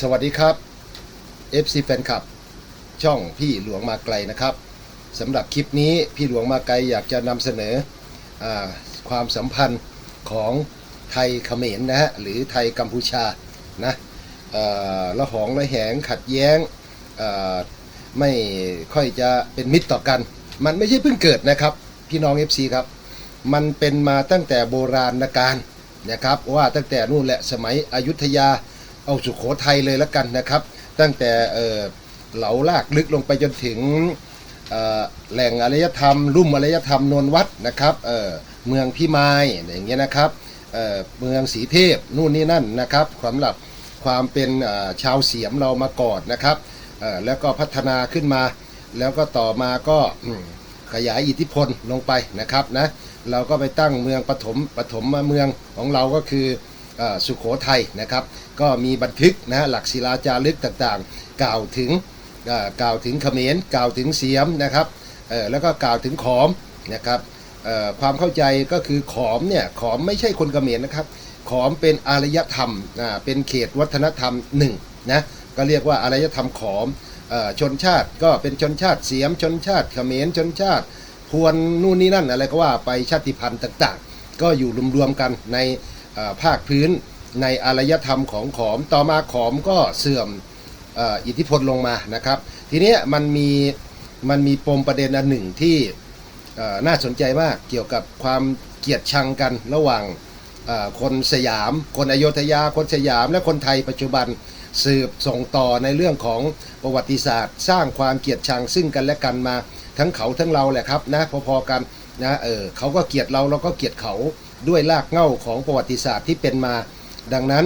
สวัสดีครับ FC แฟนคลับ ช่องพี่หลวงมาไกลนะครับสำหรับคลิปนี้พี่หลวงมาไกลอยากจะนำเสนออความสัมพันธ์ของไทยเขมรนะฮะหรือไทยกัมพูชานะละหองละแหงขัดแย้งไม่ค่อยจะเป็นมิตรต่อกัน มันไม่ใช่เพิ่งเกิดนะครับ พี่น้อง FC ครับมันเป็นมาตั้งแต่โบราณกาลนะครับว่าตั้งแต่นู่นแหละสมัยอยุธยา เอาสุโขทัยเลยละกันนะครับ ตั้งแต่เออเหลาลากลึกลงไปจนถึงแหล่งอารยธรรม รุ่มอารยธรรมนวลวัดนะครับเเมืองพิมายอย่างเงี้ยนะครับเเมืองสีเทพนู่นนี่นั่นนะครับสำหรับความเป็นชาวเสียมเรามาก่อนนะครับแล้วก็พัฒนาขึ้นมา แล้วก็ต่อมาก็ขยายอิทธิพลลงไปนะครับนะเราก็ไปตั้งเมืองปฐมปฐมเมืองของเราก็คือ สุขโขทัยนะครับ ก็มีบันทึกนะหลักศิลาจารึกต่างๆ กล่าวถึงกล่าวถึงเขมรกล่าวถึงเสียมนะครับแล้วก็กล่าวถึงขอมนะครับความเข้าใจก็คือขอมเนี่ยขอมไม่ใช่คนเขมรนะครับ ขอมเป็นอารยธรรมเป็นเขตวัฒนธรรมหนึ่งนะก็เรียกว่าอารยธรรมขอมชนชาติก็เป็นชนชาติเสียมชนชาติเขมรชนชาติพวนนู่นนี่นั่นอะไรก็ว่าไปชาติพันธุ์ต่าง ๆ ก็อยู่รวมๆกันใน ภาคพื้นในอารยธรรมของขอม ต่อมาขอมก็เสื่อมอ,อิทธิพลลงมานะครับ ทีนี้มันมีมันมีปมประเด็นอันหนึ่งที่น่าสนใจมากเกี่ยวกับความเกลียดชังกันระหว่างคนสยาม คนอโยธยา คนสยาม และคนไทยปัจจุบันสืบส่งต่อในเรื่องของประวัติศาสตร์ สร้างความเกลียดชังซึ่งกันและกันมาทั้งเขาทั้งเราแหละครับนะพอๆกันนะเออเขาก็เกลียดเราเราก็เกลียดเขา ด้วยรากเหง้าของประวัติศาสตร์ที่เป็นมา ดังนั้น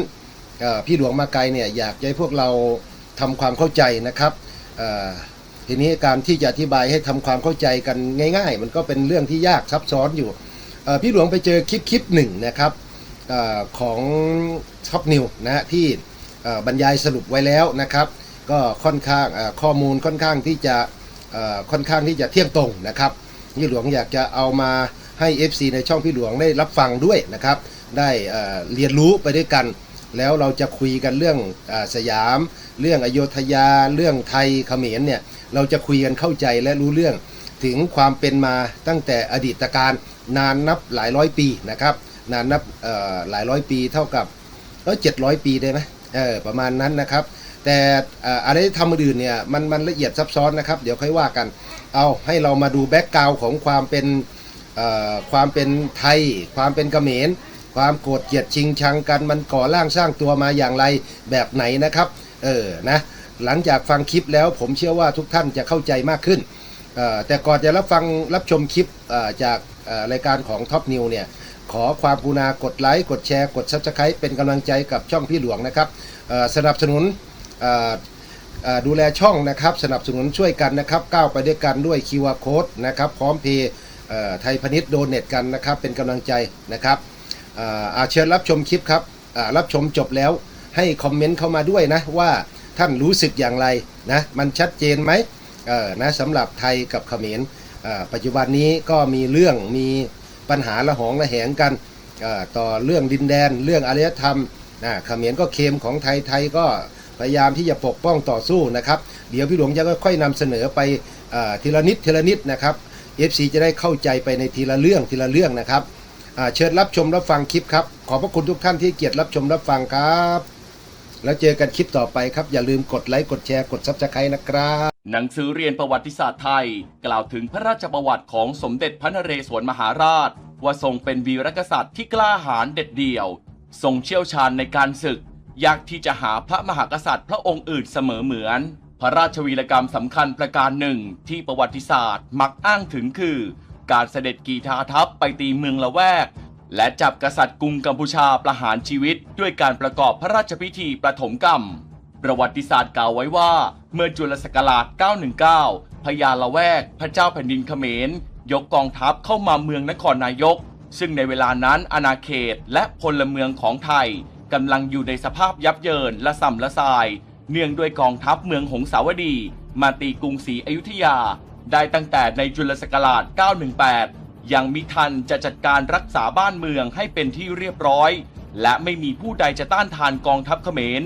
พี่หลวงมาไกลเนี่ยอยากให้พวกเราทำความเข้าใจนะครับทีนี้การที่จะอธิบายให้ทำความเข้าใจกันง่าย ๆ มันก็เป็นเรื่องที่ยากซับซ้อนอยู่พี่หลวงไปเจอคลิปคลิปหนึ่งนะครับอของท็อปนิวนะฮะที่บรรยายสรุปไว้แล้วนะครับ ก็ค่อนข้างข้อมูลค่อนข้างที่จะค่อนข้างที่จะเที่ยงตรงนะครับ พี่หลวงอยากจะเอามาให้ FC ในช่องพี่หลวงได้รับฟังด้วยนะครับ ได้เรียนรู้ไปด้วยกัน แล้วเราจะคุยกันเรื่องอสยาม เรื่องอโยธยา เรื่องไทยเขมรเนี่ยเราจะคุยกันเข้าใจและรู้เรื่องถึงความเป็นมาตั้งแต่อดีตการนานนับหลายร้อยปีนะครับ นานนับหลายร้อยปีเท่ากับเออเจ็ดร้อยปีได้ไหมเออประมาณนั้นนะครับ แต่อะไรที่ทำอื่นเนี่ยมันมันละเอียดซับซ้อนนะครับ เดี๋ยวค่อยว่ากัน เอาให้เรามาดูแบ็กกราวของความเป็นความเป็นไทย ความเป็นเขมร ความโกรธเกลียดชิงชังกันมันก่อร่างสร้างตัวมาอย่างไรแบบไหนนะครับเออนะหลังจากฟังคลิปแล้วผมเชื่อว่าทุกท่านจะเข้าใจมากขึ้น แต่ก่อนจะรับฟังรับชมคลิปจากรายการของท็อปนิวเนี่ยขอความกรุณากดไลค์ กดแชร์ กดซับสไครป์เป็นกำลังใจกับช่องพี่หลวงนะครับสนับสนุน ดูแลช่องนะครับ สนับสนุนช่วยกันนะครับ ก้าวไปด้วยกันด้วย QR Code นะครับพร้อมเพย์ไทยพณิชย์โดเนตกันนะครับ เป็นกำลังใจนะครับอาเชิญรับชมคลิปครับรับชมจบแล้วให้คอมเมนต์เข้ามาด้วยนะว่าท่านรู้สึกอย่างไรนะมันชัดเจนไหมนะสำหรับไทยกับเขมรปัจจุบันนี้ก็มีเรื่องมีปัญหาละหองละแหงกันต่อเรื่องดินแดน เรื่องอารยธรรมนะเขมรก็เคมของไทยไทยก็ พยายามที่จะปกป้องต่อสู้นะครับ เดี๋ยวพี่หลวงจะค่อยๆนำเสนอไปอทีละนิดทีละนิดนะครับ FC จะได้เข้าใจไปในทีละเรื่องทีละเรื่องนะครับเชิญรับชมรับฟังคลิปครับ ขอบพระคุณทุกท่านที่เกียรติรับชมรับฟังครับ แล้วเจอกันคลิปต่อไปครับ อย่าลืมกดไลค์กดแชร์กดซับสไครต์นะครับ หนังสือเรียนประวัติศาสตร์ไทย กล่าวถึงพระราชประวัติของสมเด็จพระนเรศวรมหาราช ว่าทรงเป็นวีรกษัตริย์ที่กล้าหาญเด็ดเดี่ยว ทรงเชี่ยวชาญในการศึก ยากที่จะหาพระมหากษัตริย์พระองค์อื่นเสมอเหมือน พระราชวีรกรรมสำคัญประการหนึ่งที่ประวัติศาสตร์มักอ้างถึงคือ การเสด็จกีทาทัพไปตีเมืองละแวก และจับกษัตริย์กรุงกัมพูชาประหารชีวิต ด้วยการประกอบพระราชพิธีประถมกรรม ประวัติศาสตร์กล่าวไว้ว่า เมื่อจุลศักราช 919 พญาละแวก พระเจ้าแผ่นดินเขมร ยกกองทัพเข้ามาเมืองนครนายกซึ่งในเวลานั้นอาณาเขตและพลเมืองของไทย กำลังอยู่ในสภาพยับเยินและสัมละสาย เนื่องด้วยกองทัพเมืองหงสาวดี มาตีกรุงศรีอยุธยา ได้ตั้งแต่ในจุลศักราช 918 ยังมิทันจะจัดการรักษาบ้านเมืองให้เป็นที่เรียบร้อย และไม่มีผู้ใดจะต้านทานกองทัพเขมร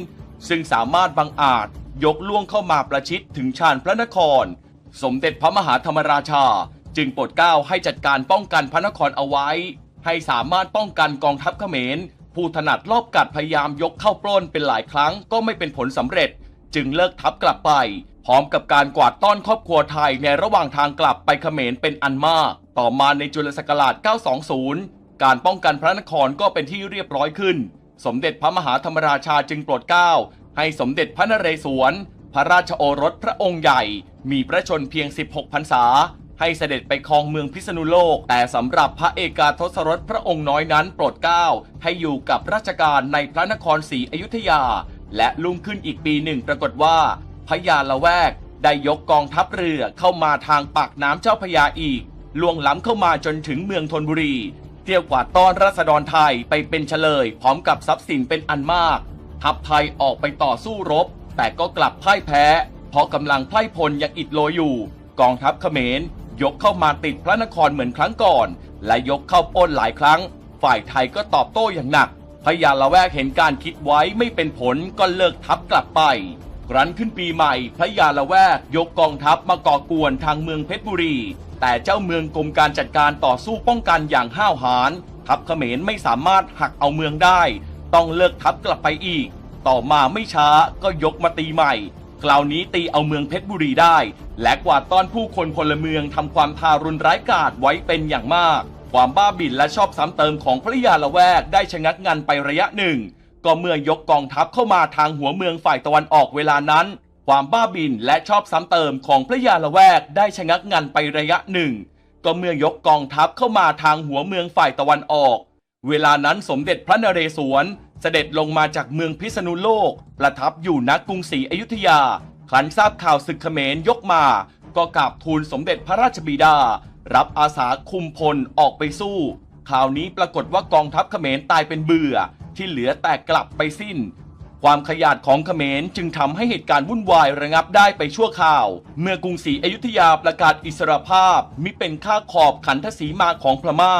ซึ่งสามารถบังอาจยกล่วงเข้ามาประชิดถึงชานพระนคร สมเด็จพระมหาธรรมราชา จึงโปรดเกล้าให้จัดการป้องกันพระนครเอาไว้ ให้สามารถป้องกันกองทัพเขมร ผู้ถนัดลอบกัดพยายามยกเข้าปล้นเป็นหลายครั้งก็ไม่เป็นผลสำเร็จ จึงเลิกทัพกลับไป พร้อมกับการกวาดต้อนครอบครัวไทยในระหว่างทางกลับไปเขมรเป็นอันมาก ต่อมาในจุลศักราช 920 การป้องกันพระนครก็เป็นที่เรียบร้อยขึ้น สมเด็จพระมหาธรรมราชาจึงโปรดเกล้าให้สมเด็จพระนเรศวร พระราชโอรสพระองค์ใหญ่ มีพระชนเพียง 16 พรรษา ให้เสด็จไปครองเมืองพิษณุโลก แต่สำหรับพระเอกาทศรสพระองค์น้อยนั้นโปรดเกล้าให้อยู่กับราชการในพระนครศรีอยุธยา และลุ่งขึ้นอีกปีหนึ่งปรากฏว่าพญาละแวกได้ยกกองทัพเรือเข้ามาทางปากน้ำเจ้าพระยาอีกล่วงล้ำเข้ามาจนถึงเมืองธนบุรี เที่ยวกว่าต้อนราษฎรไทยไปเป็นเฉลย พร้อมกับทรัพย์สินเป็นอันมาก ทัพไทยออกไปต่อสู้รบ แต่ก็กลับพ่ายแพ้ เพราะกำลังไพร่พลยังอิดโรยอยู่ กองทัพเขมร ยกเข้ามาติดพระนครเหมือนครั้งก่อน และยกเข้าป้นหลายครั้ง ฝ่ายไทยก็ตอบโต้อย่างหนัก พญาละแวกเห็นการคิดไว้ไม่เป็นผลก็เลิกทัพกลับไปครั้นขึ้นปีใหม่พระยาละแวกยกกองทัพมาก่อกวนทางเมืองเพชรบุรี แต่เจ้าเมืองกรมการจัดการต่อสู้ป้องกันอย่างห้าวหาญทัพเขมรไม่สามารถหักเอาเมืองได้ ต้องเลิกทัพกลับไปอีก ต่อมาไม่ช้าก็ยกมาตีใหม่ คราวนี้ตีเอาเมืองเพชรบุรีได้ และกวาดต้อนผู้คนพลเมืองทำความทารุณร้ายกาจไว้เป็นอย่างมาก ความบ้าบิ่นและชอบซ้ำเติมของพระยาละแวกได้ชะงักงันไประยะหนึ่ง ก็เมื่อยกกองทัพเข้ามาทางหัวเมืองฝ่ายตะวันออกเวลานั้น ความบ้าบิ่นและชอบซ้ำเติมของพระยาละแวกได้ชะงักงันไประยะหนึ่ง ก็เมื่อยกกองทัพเข้ามาทางหัวเมืองฝ่ายตะวันออก เวลานั้นสมเด็จพระนเรศวร เสด็จลงมาจากเมืองพิษณุโลก ประทับอยู่ณกรุงศรีอยุธยาครั้นทราบข่าวศึกเขมรยกมา ก็กราบทูลสมเด็จพระราชบิดา รับอาสาคุมพลออกไปสู้ ข่าวนี้ปรากฏว่ากองทัพเขมรตายเป็นเบื่อ ที่เหลือแต่กลับไปสิ้น ความขยาดของเขมรจึงทำให้เหตุการณ์วุ่นวายระงับได้ไปชั่วข่าว เมื่อกรุงศรีอยุธยาประกาศอิสรภาพมิเป็นค่าขอบขันทศีมาของพม่า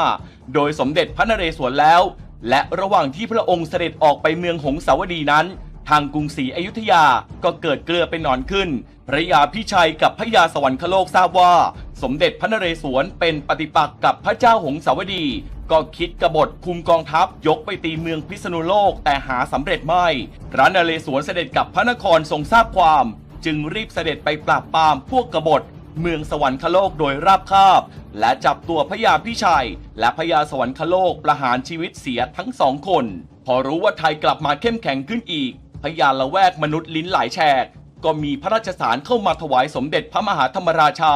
โดยสมเด็จพระนเรศวรแล้ว และระหว่างที่พระองค์เสด็จออกไปเมืองหงสาวดีนั้น ทางกรุงศรีอยุธยาก็เกิดเกลือเป็นหนอนขึ้น พระยาพิชัยกับพระยาสวรรคโลกทราบว่า สมเด็จพระนเรศวรเป็นปฏิปักษ์กับพระเจ้าหงสาวดี ก็คิดกบฏคุมกองทัพยกไปตีเมืองพิษณุโลกแต่หาสำเร็จไม่ พระนเรศวรเสด็จกับพระนครทรงทราบความ จึงรีบเสด็จไปปราบปรามพวกกบฏ เมืองสวรรคโลกโดยราบคาบ และจับตัวพญาพิชัย และพญาสวรรคโลกประหารชีวิตเสียทั้งสองคน พอรู้ว่าไทยกลับมาเข้มแข็งขึ้นอีก พญาละแวกมนุษย์ลิ้นหลายแฉก ก็มีพระราชสารเข้ามาถวายสมเด็จพระมหาธรรมราชา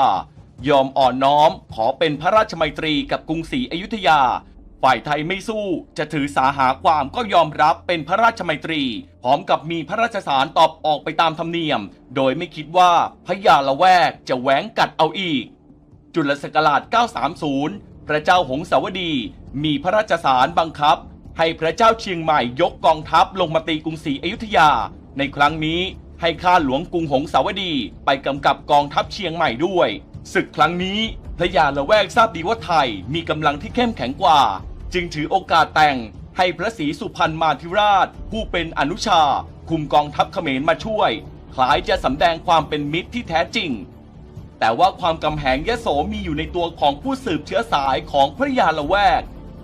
ยอมอ่อนน้อมขอเป็นพระราชมัยตรีกับกรุงศรีอยุธยา ฝ่ายไทยไม่สู้จะถือสาหาความก็ยอมรับเป็นพระราชมัยตรี พร้อมกับมีพระราชสารตอบออกไปตามธรรมเนียม โดยไม่คิดว่าพญาละแวกจะแหวงกัดเอาอีก จุลศักราช 930 พระเจ้าหงสาวดี มีพระราชสารบังคับ ให้พระเจ้าเชียงใหม่ยกกองทัพลงมาตีกรุงศรีอยุธยา ในครั้งนี้ให้ข้าหลวงกรุงหงสาวดีไปกำกับกองทัพเชียงใหม่ด้วยศึกครั้งนี้พระยาละแวกทราบดีว่าไทยมีกำลังที่เข้มแข็งกว่า จึงถือโอกาสแต่งให้พระศรีสุพรรณมาธิราช ผู้เป็นอนุชา คุมกองทัพเขมรมาช่วย คล้ายจะสำแดงความเป็นมิตรที่แท้จริง แต่ว่าความกำแหงยโสมีอยู่ในตัวของผู้สืบเชื้อสายของพระยาละแวก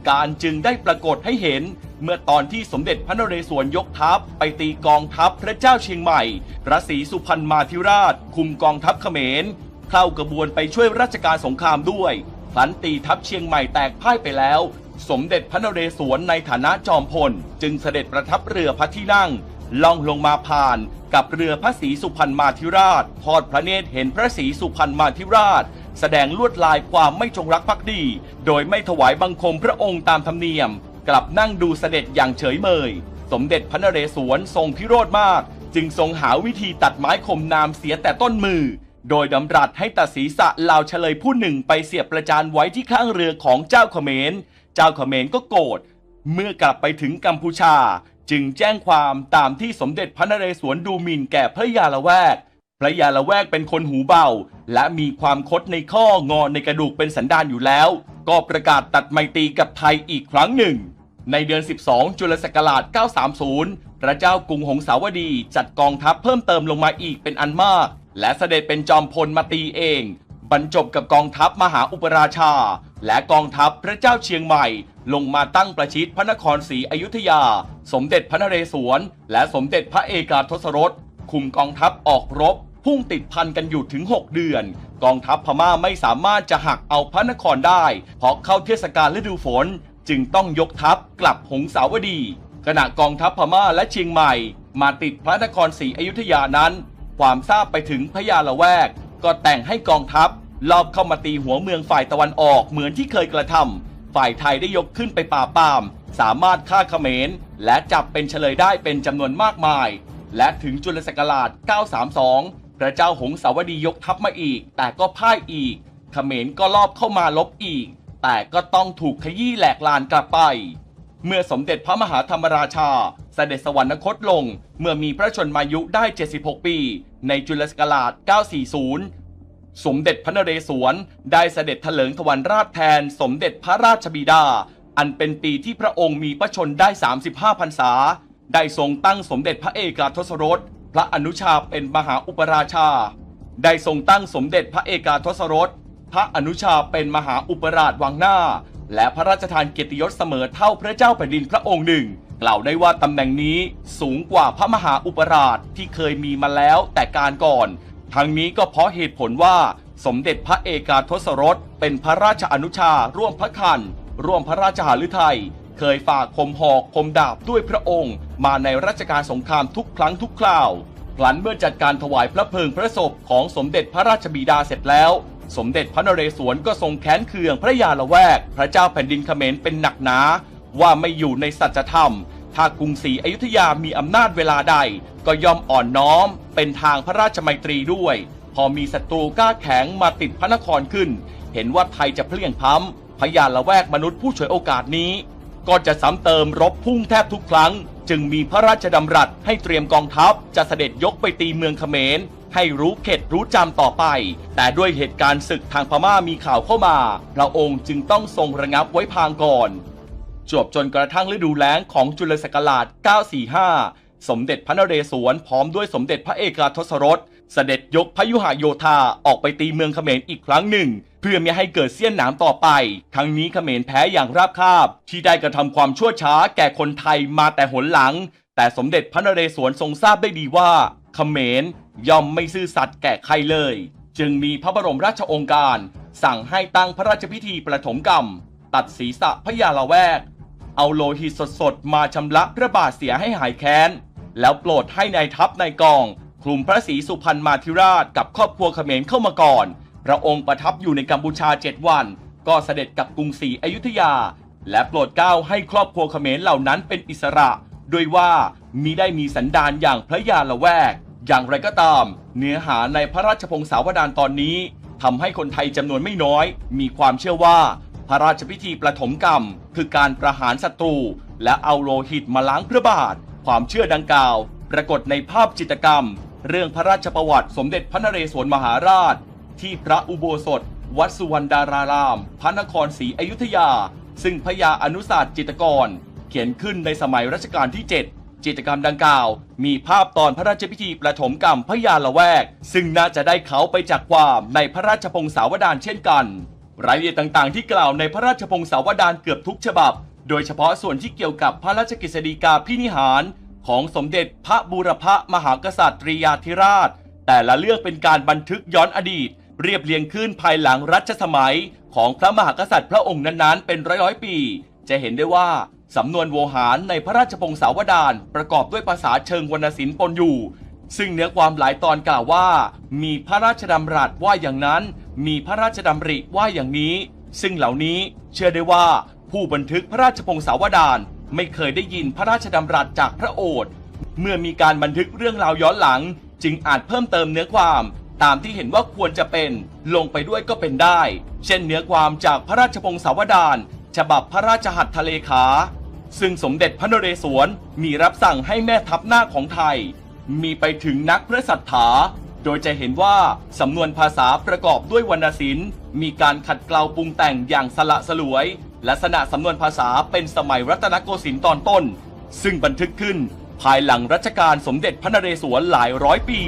การจึงได้ปรากฏให้เห็น เมื่อตอนที่สมเด็จพระนเรศวรยกทัพไปตีกองทัพพระเจ้าเชียงใหม่ พระศรีสุพรรณมาธิราช คุมกองทัพเขมร เข้ากระบวนไปช่วยราชการสงครามด้วยพลันตีทัพเชียงใหม่แตกพ่ายไปแล้ว สมเด็จพระนเรศวรในฐานะจอมพล จึงเสด็จประทับเรือพระที่นั่งล่องลงมาผ่านกับเรือพระศรีสุพรรณมาธิราช ทอดพระเนตรเห็นพระศรีสุพรรณมาธิราช แสดงลวดลายความไม่จงรักภักดี โดยไม่ถวายบังคมพระองค์ตามธรรมเนียม กลับนั่งดูเสด็จอย่างเฉยเมย สมเด็จพระนเรศวรทรงพิโรธมาก จึงทรงหาวิธีตัดไม้คมนามเสียแต่ต้นมือ โดยดำรัสให้ตัดศีรษะลาวเฉลยผู้หนึ่งไปเสียบประจานไว้ที่ข้างเรือของเจ้าเขมร เจ้าเขมรก็โกรธเมื่อกลับไปถึงกัมพูชา จึงแจ้งความตามที่สมเด็จพระนเรศวรดูหมิ่นแก่พระยาละแวก พระยาละแวกเป็นคนหูเบา และมีความคดในข้องอในกระดูกเป็นสันดานอยู่แล้ว ก็ประกาศตัดไมตรีกับไทยอีกครั้งหนึ่ง ในเดือน 12 จุลศักราช 930 พระเจ้ากรุงหงสาวดีจัดกองทัพเพิ่มเติมลงมาอีกเป็นอันมาก และเสด็จเป็นจอมพลมาตีเอง บรรจบกับกองทัพมหาอุปราชา และกองทัพพระเจ้าเชียงใหม่ ลงมาตั้งประชิดพระนครศรีอยุธยา สมเด็จพระนเรศวร และสมเด็จพระเอกาทศรสคุมกองทัพออกรบ พุ่งติดพันกันอยู่ถึง 6 เดือน กองทัพพม่าไม่สามารถจะหักเอาพระนครได้ เพราะเข้าเทศกาลฤดูฝน จึงต้องยกทัพกลับหงสาวดี ขณะกองทัพพม่าและเชียงใหม่ มาติดพระนครศรีอยุธยานั้น ความทราบไปถึงพญาละแวกก็แต่งให้กองทัพ ลอบเข้ามาตีหัวเมืองฝ่ายตะวันออกเหมือนที่เคยกระทำฝ่ายไทยได้ยกขึ้นไปป่าปาม สามารถฆ่าเขมร และจับเป็นเฉลยได้เป็นจำนวนมากมาย และถึงจุลศักราช 932 พระเจ้าหงสาวดียกทัพมาอีก แต่ก็พ่ายอีก เขมรก็ลอบเข้ามาลบอีก แต่ก็ต้องถูกขยี้แหลกลานกลับไป เมื่อสมเด็จพระมหาธรรมราชาเสด็จสวรรคตลง เมื่อมีพระชนมายุได้ 76 ปี ในจุลศักราช 940 สมเด็จพระนเรศวรได้เสด็จเถลิงถวันราชแทน สมเด็จพระราชบิดา อันเป็นปีที่พระองค์มีพระชนได้ 35พรรษา ได้ทรงตั้งสมเด็จพระเอกาทศรส พระอนุชาเป็นมหาอุปราชา ได้ทรงตั้งสมเด็จพระเอกาทศรส พระอนุชาเป็นมหาอุปราชวังหน้า และพระราชทานเกียรติยศเสมอเท่าพระเจ้าแผ่นดินพระองค์หนึ่งกล่าวได้ว่าตำแหน่งนี้สูงกว่าพระมหาอุปราชที่เคยมีมาแล้วแต่การก่อน ทั้งนี้ก็เพราะเหตุผลว่าสมเด็จพระเอกาทศรสเป็นพระราชอนุชาร่วมพระคันร่วมพระราชหฤทัยเคยฝากคมหอกคมดาบด้วยพระองค์ มาในรัชกาลสงครามทุกครั้งทุกคราวหลันเมื่อจัดการถวายพระเพลิงพระศพของสมเด็จพระราชบิดาเสร็จแล้ว สมเด็จพระนเรศวรก็ทรงแค้นเคืองพระยาละแวก พระเจ้าแผ่นดินเขมรเป็นหนักหนา ว่าไม่อยู่ในสัจธรรม ถ้ากรุงศรีอยุธยามีอำนาจเวลาใด ก็ย่อมอ่อนน้อม เป็นทางพระราชมัยตรีด้วย พอมีศัตรูกล้าแข็งมาติดพระนครขึ้น เห็นว่าไทยจะเพลี่ยงพ้ำพยานละแวกมนุษย์ผู้ฉวยโอกาสนี้ ก็จะซ้ำเติมรบพุ่งแทบทุกครั้ง จึงมีพระราชดำรัสให้เตรียมกองทัพจะเสด็จยกไปตีเมืองเขมร ให้รู้เข็ดรู้จำต่อไป แต่ด้วยเหตุการณ์ศึกทางพม่ามีข่าวเข้ามาพระองค์จึงต้องทรงระงับไว้พางก่อน จวบจนกระทั่งฤดูแล้งของจุลศักราช 945 สมเด็จพระนเรศวรพร้อมด้วยสมเด็จพระเอกาทศรส เสด็จยกพยุหโยธาออกไปตีเมืองเขมรอีกครั้งหนึ่ง เพื่อไม่ให้เกิดเสี้ยนหนามต่อไปครั้งนี้เขมรแพ้อย่างราบคาบ ที่ได้กระทำความชั่วช้าแก่คนไทยมาแต่หนหลัง แต่สมเด็จพระนเรศวรทรงทราบได้ดีว่าเขมรย่อมไม่ซื่อสัตย์แก่ใครเลย จึงมีพระบรมราชโองการ สั่งให้ตั้งพระราชพิธีประถมกรรม ตัดศีรษะพระยาละแวก เอาโลหิตสดๆ มาชำระพระบาทเสียให้หายแค้น แล้วโปรดให้ในายทัพนายกองคลุมพระศรีสุพรรณมาธิราชกับครอบครัวเขมรเข้ามาก่อน พระองค์ประทับอยู่ในกัมพูชาเจ็ดวัน ก็เสด็จกับกรุงศรีอยุธยา และโปรดเกล้าให้ครอบครัวเขมรเหล่านั้นเป็นอิสระโดยว่ามิได้มีสันดานอย่างพระยาละแวก อย่างไรก็ตาม เนื้อหาในพระราชพงศาวดารตอนนี้ทำให้คนไทยจำนวนไม่น้อย มีความเชื่อว่า พระราชพิธีประถมกรรม คือการประหารศัตรู และเอาโลหิตมาล้างพระบาท ความเชื่อดังกล่าว ปรากฏในภาพจิตรกรรม เรื่องพระราชประวัติสมเด็จพระนเรศวรมหาราช ที่พระอุโบสถ วัดสุวรรณดาราราม พระนครศรีอยุธยา ซึ่งพญาอนุศาสตร์จิตรกร เขียนขึ้นในสมัยรัชกาลที่ 7จิตรกรรมดังกล่าว มีภาพตอนพระราชพิธีประถมกรรมพญาละแวก ซึ่งน่าจะได้เขาไปจากความในพระราชพงศาวดารเช่นกัน รายละเอียดต่างๆ ที่กล่าวในพระราชพงศาวดารเกือบทุกฉบับ โดยเฉพาะส่วนที่เกี่ยวกับพระราชกฤษฎีกาพินิหาร ของสมเด็จพระบูรพมหากษัตริยาธิราช แต่ละเรื่องเป็นการบันทึกย้อนอดีต เรียบเรียงขึ้นภายหลังรัชสมัย ของพระมหากษัตริย์พระองค์นั้นๆ เป็นร้อยๆปี จะเห็นได้ว่าสำนวนโวหารในพระราชพงศาวดารประกอบด้วยภาษาเชิงวรรณศิลป์ปนอยู่ ซึ่งเนื้อความหลายตอนกล่าวว่า มีพระราชดำรัสว่าอย่างนั้น มีพระราชดำริว่าอย่างนี้ ซึ่งเหล่านี้เชื่อได้ว่าผู้บันทึกพระราชพงศาวดารไม่เคยได้ยินพระราชดำรัสจากพระโอษฐ์เมื่อมีการบันทึกเรื่องราวย้อนหลัง จึงอาจเพิ่มเติมเนื้อความตามที่เห็นว่าควรจะเป็นลงไปด้วยก็เป็นได้ เช่นเนื้อความจากพระราชพงศาวดารฉบับพระราชหัตถเลขา ซึ่งสมเด็จพระนเรศวรมีรับสั่งให้แม่ทัพหน้าของไทย มีไปถึงนักพระสัทธา โดยจะเห็นว่าสำนวนภาษาประกอบด้วยวรรณศิลป์ มีการขัดเกลาปรุงแต่งอย่างสละสลวย ลักษณะสำนวนภาษาเป็นสมัยรัตนโกสินทร์ตอนต้น ซึ่งบันทึกขึ้น ภายหลังรัชกาลสมเด็จพระนเรศวรหลายร้อยปี